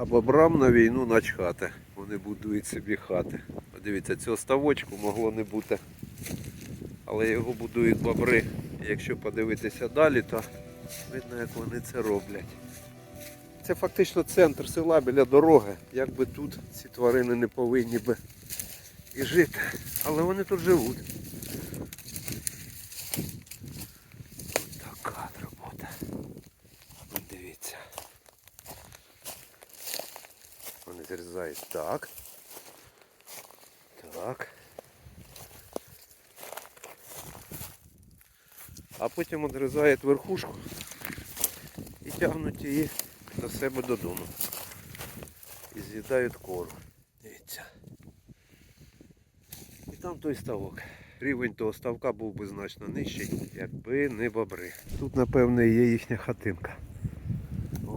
А бобрам на війну начхати. Вони будують собі хати. Подивіться, цього ставочку могло не бути. Але його будують бобри. Якщо подивитися далі, то видно, як вони це роблять. Це фактично центр села біля дороги. Якби тут ці тварини не повинні би і жити. Але вони тут живуть. Ось така от робота. Дивіться. Вони так. Так. А потім відрізають верхушку і тягнуть її до себе додому. І з'їдають кору. Дивіться. І там той ставок. Рівень того ставка був би значно нижчий, якби не бобри. Тут, напевно, і є їхня хатинка.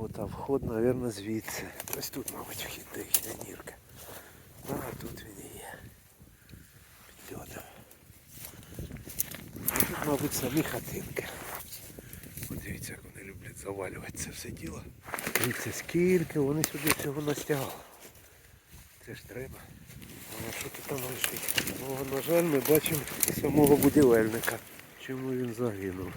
От, а вход, мабуть, звідси. Ось тут, мабуть, вхід до їхня нірка. А, тут він і є. Під льодом. А тут, мабуть, самі хатинки. Подивіться, як вони люблять завалювати це все діло. Дивіться, скільки вони сюди всього настягали. Це ж треба. А що тут там лежить? Ну, на жаль, ми бачимо самого будівельника. Чому він загинув?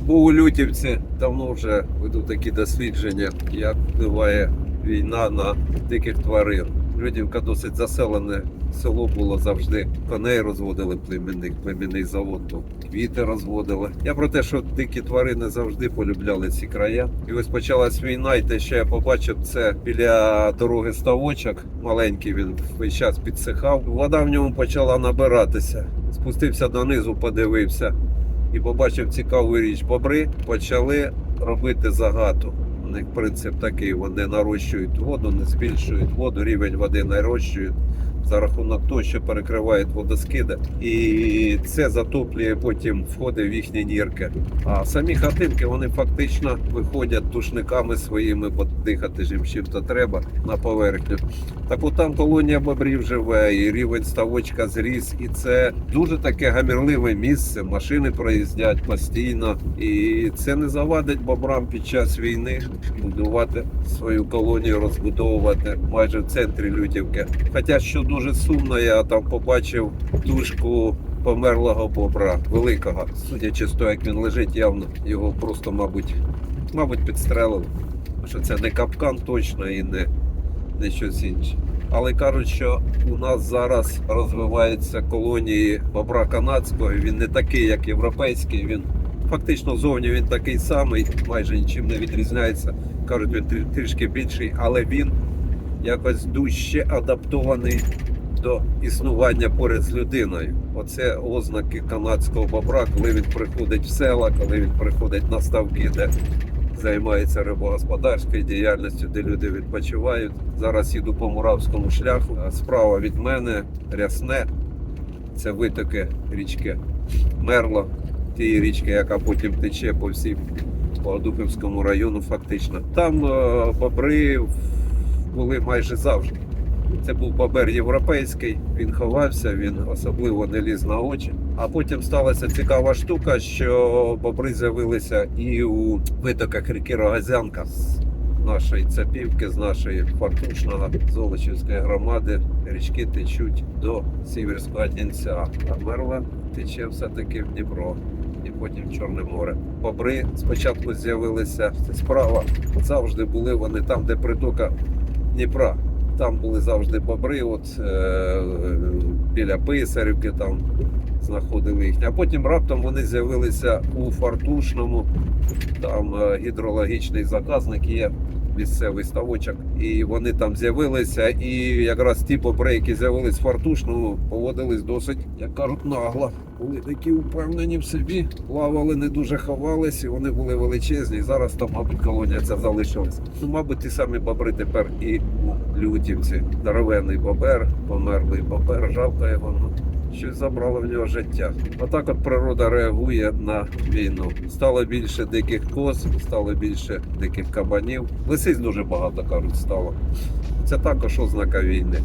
Був у Лютівці, давно вже веду такі дослідження, як впливає війна на диких тварин. Лютівка досить заселене село було завжди. Коней розводили племінник, племінний завод був. Квіти розводили. Я про те, що дикі тварини завжди полюбляли ці края. І ось почалась війна, і те, що я побачив, це біля дороги ставочок. Маленький він весь час підсихав. Вода в ньому почала набиратися. Спустився донизу, подивився і побачив цікаву річ. Бобри почали робити загату. У них принцип такий: вони нарощують воду, не збільшують воду, рівень води нарощують за рахунок того, що перекривають водоскиди. І це затоплює потім входи в їхні нірки. А самі хатинки вони фактично виходять душниками своїми, бо дихати ж їм чим-то треба на поверхню. Так от там колонія бобрів живе, і рівень ставочка зріс, і це дуже таке гамірливе місце. Машини проїздять постійно, і це не завадить бобрам під час війни будувати свою колонію, розбудовувати майже в центрі Лютівки. Хоча що дуже сумно, я там побачив тушку померлого бобра, великого. Судячи з того, як він лежить, явно його просто, мабуть, мабуть, підстрелили. Що це не капкан точно і не, не щось інше. Але кажуть, що у нас зараз розвиваються колонії бобра канадського. Він не такий, як європейський. Він фактично зовні він такий самий, майже нічим не відрізняється. Кажуть, він трішки більший, але він якось дужче адаптований до існування поряд з людиною. Оце ознаки канадського бобра, коли він приходить в села, коли він приходить на ставки, де займається рибогосподарською діяльністю, де люди відпочивають. Зараз їду по Муравському шляху. Справа від мене рясне. Це витоки річки Мерло, тієї річки, яка потім тече по всій Богодухівському району, фактично. Там е, бобри були майже завжди. Це був бобер європейський, він ховався, він особливо не ліз на очі. А потім сталася цікава штука, що бобри з'явилися і у витоках ріки Рогазянка з нашої цапівки, з нашої фартушного Золочівської громади. Річки течуть до Сіверського Дінця. А Мерла тече все-таки в Дніпро. І потім Чорне море. Бобри спочатку з'явилися справа. Завжди були вони там, де притока Дніпра. Там були завжди бобри, от е, біля Писарівки там знаходили їхні. А потім раптом вони з'явилися у Фартушному. Там е, гідрологічний заказник є, місцевий ставочок. І вони там з'явилися. І якраз ті бобри, які з'явились в Фартушному, поводились досить, як кажуть, нагло. Були такі впевнені в собі, плавали, не дуже ховались, і вони були величезні. Зараз там, мабуть, колонія ця залишилась. Ну, мабуть, ті самі бобри тепер і у Лютівці. Здоровенний бобер, померлий бобер, жалко його. Щось забрало в нього життя. Отак от природа реагує на війну. Стало більше диких коз, стало більше диких кабанів. Лисиць дуже багато кажуть стало. Це також ознака війни.